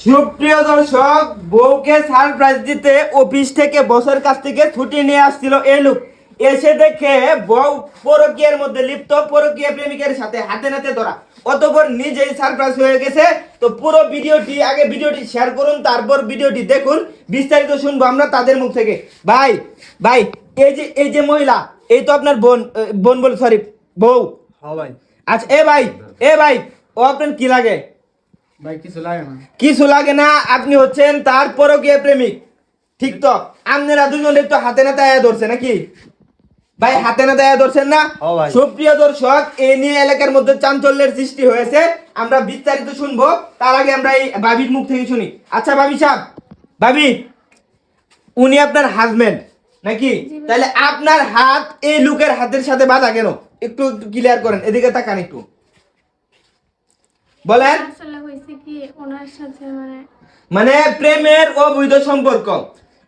সুপ্রিয় দর্শক বউকে সারপ্রাইজ দিতে অফিস থেকে বসের কাছ থেকে ছুটি নিয়ে আসছিল এই লোক এসে দেখে বউ পরকীয়ার মধ্যে লিপ্ত পরকীয়া প্রেমিকের সাথে হাতে নাতে ধরা। অতপর নিজেই সারপ্রাইজ হয়ে গেছে। তো পুরো ভিডিওটি আগে ভিডিওটি শেয়ার করুন তারপর ভিডিওটি দেখুন। বিস্তারিত শুনব আমরা তাদের মুখ থেকে। ভাই ভাই এই যে এই যে মহিলা এই তো আপনার বোন বোন বল সরি বউ। হ্যাঁ ভাই। আচ্ছা এ ভাই এ ভাই ও আপনার কি লাগে? কিছু লাগে না। না আপনি হচ্ছেন তার পরকীয় প্রেমিক। ঠিক তো? আপনারা দুজনে তো হাতে নাতে আয়া ধরছে নাকি? ভাই হাতে নাতে আয়া ধরছেন না? সুপ্রিয় দর্শক এই নিয়ে এলাকার মধ্যে চাঞ্চল্যের সৃষ্টি হয়েছে। আমরা বিস্তারিত শুনব। তার আগে আমরা এই ভাবির মুখ থেকে শুনি। আচ্ছা ভাবি সাহেব ভাবি উনি আপনার হাজবেন্ড নাকি? তাহলে আপনার হাত এই লোকের হাতের সাথে বাঁধা কেন? একটু ক্লিয়ার করেন এদিকে তাকান একটু। বলেন। মানে মানে প্রেমের অবৈধ সম্পর্ক।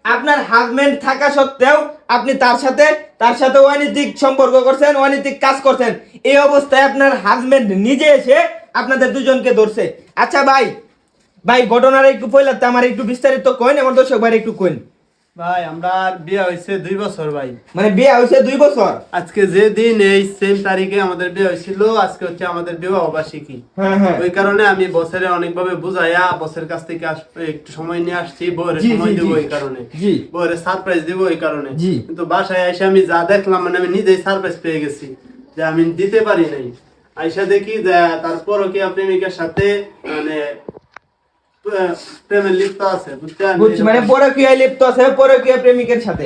আপনার হাজবেন্ড থাকা সত্ত্বেও আপনি তার সাথে তার সাথে অনৈতিক সম্পর্ক করছেন অনৈতিক কাজ করছেন। এই অবস্থায় আপনার হাজবেন্ড নিজে এসে আপনাদের দুজনকে ধরছে। আচ্ছা ভাই ভাই ঘটনার একটু পয়লাতে আমার একটু বিস্তারিত কইন আমার দর্শক ভাই একটু কইন। ভাই আমরা বিয়ে হয়েছে দুই বছর ভাই। মানে বিয়ে হয়েছে দুই বছর? আজকে যে দিন এই সেম তারিখে আমাদের বিয়ে হয়েছিল আজকে হচ্ছে আমাদের বিবাহ বার্ষিকী। হ্যাঁ হ্যাঁ। ওই কারণে আমি বছরে অনেকভাবে বুঝাইয়া বছরের কাছ থেকে একটু সময় নিয়ে আসছি বউরে সময় দিব। এই কারণে। বউরে সারপ্রাইজ দিব এই কারণে। কিন্তু বাসায় এসে আমি যা দেখলাম মানে আমি নিজেই সারপ্রাইজ পেয়ে গেছি যে আমি দিতে পারি নাই। আইসা দেখি যে তারপর কি প্রেমিকের সাথে মানে আহ, লিপ্ত আছে বুঝছেন? মানে পরকীয়ায় লিপ্ত আছে পরকীয়া প্রেমিকের সাথে।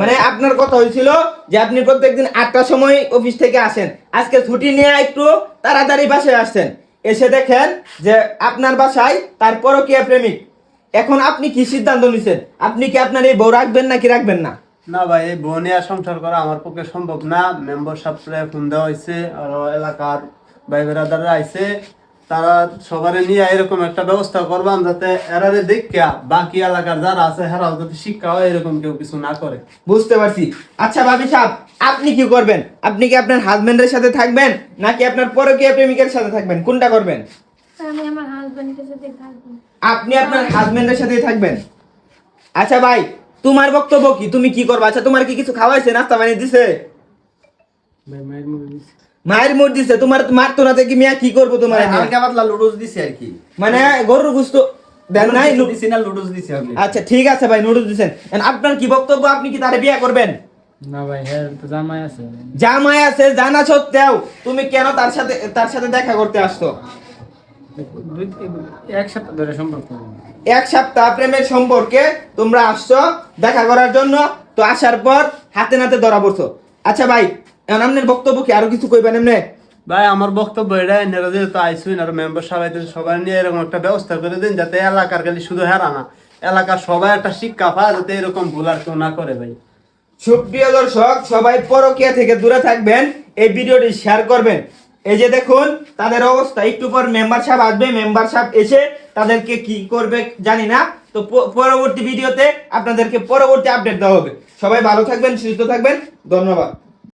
মানে আপনার কথা হয়েছিল যে আপনি প্রত্যেকদিন আটটার সময় অফিস থেকে আসেন। আজকে ছুটি নিয়ে একটু তাড়াতাড়ি বাসায় আসছেন। এসে দেখেন যে আপনার বাসায় তার পরকীয়া প্রেমিক। এখন আপনি কি সিদ্ধান্ত নিছেন? আপনি কি আপনার এই বউ রাখবেন নাকি রাখবেন না? না ভাই এই বোনিয়া সংসার করা আমার পক্ষে সম্ভব না। মেম্বার সাহেবরা ফোন দেওয়া হয়েছে আর এলাকার ভাই বেড়াদাররা আইছে। তারা সবারে নিয়ে এরকম একটা ব্যবস্থা করবাম যাতে এরারে দেখা বাকি এলাকার যারা আছে হেরাও যাতে শিক্ষা হয় এরকম কেউ কিছু না করে। বুঝতে পারছি। আচ্ছা ভাবি সাহেব আপনি কি করবেন? আপনি কি আপনার হাজবেন্ডের সাথে থাকবেন নাকি আপনার পরকীয়া প্রেমিকের সাথে থাকবেন? কোনটা করবেন? আমি আমার হাজবেন্ডের সাথে থাকব। আপনি আপনার হাজবেন্ডের সাথেই থাকবেন? আচ্ছা ভাই তোমার বক্তব্য কি? তুমি কি করবে? আচ্ছা তোমার কি কিছু খাওয়াইছে? নাস্তা বানিয়ে দিছে? মায়ের মুড দিছে তোমার মারতো না দেখি মিয়া কি করব তোমার হালকা পাতলা লুডুস দিছে আর কি। মানে গরুর গুস্ত দেন নাই দিছি না লুডুস দিছে আপনি। আচ্ছা ঠিক আছে ভাই দিছেন। আপনার কি বক্তব্য? আপনি কি তারে বিয়ে করবেন? না ভাই হ্যাঁ তো জামাই আছে। জামাই আছে জানা সত্ত্বেও। তুমি কেন তার সাথে তার সাথে দেখা করতে আসছো? এক সপ্তাহ ধরে সম্পর্ক এক সপ্তাহ প্রেমের সম্পর্কে তোমরা আসছো দেখা করার জন্য তো আসার পর হাতে নাতে ধরা পড়ছো। আচ্ছা ভাই এখন আপনার বক্তব্য কি আরও কিছু কইবেন এমনি? ভাই আমার বক্তব্য এটা এনারা যেহেতু আইসুন আর মেম্বার আইতেছে সবাই নিয়ে এরকম একটা ব্যবস্থা করে দিন যাতে এলাকার খালি শুধু হেরা না এলাকার সবাই একটা শিক্ষা পায় যাতে এরকম ভুল আর কেউ না করে ভাই। সুপ্রিয় দর্শক সবাই পরকিয়া থেকে দূরে থাকবেন এই ভিডিওটি শেয়ার করবেন। এই যে দেখুন তাদের অবস্থা একটু পর মেম্বার সাহেব আসবে মেম্বার সাহেব এসে তাদেরকে কি করবে জানি না তো পরবর্তী ভিডিওতে আপনাদেরকে পরবর্তী আপডেট দেওয়া হবে। সবাই ভালো থাকবেন সুস্থ থাকবেন ধন্যবাদ।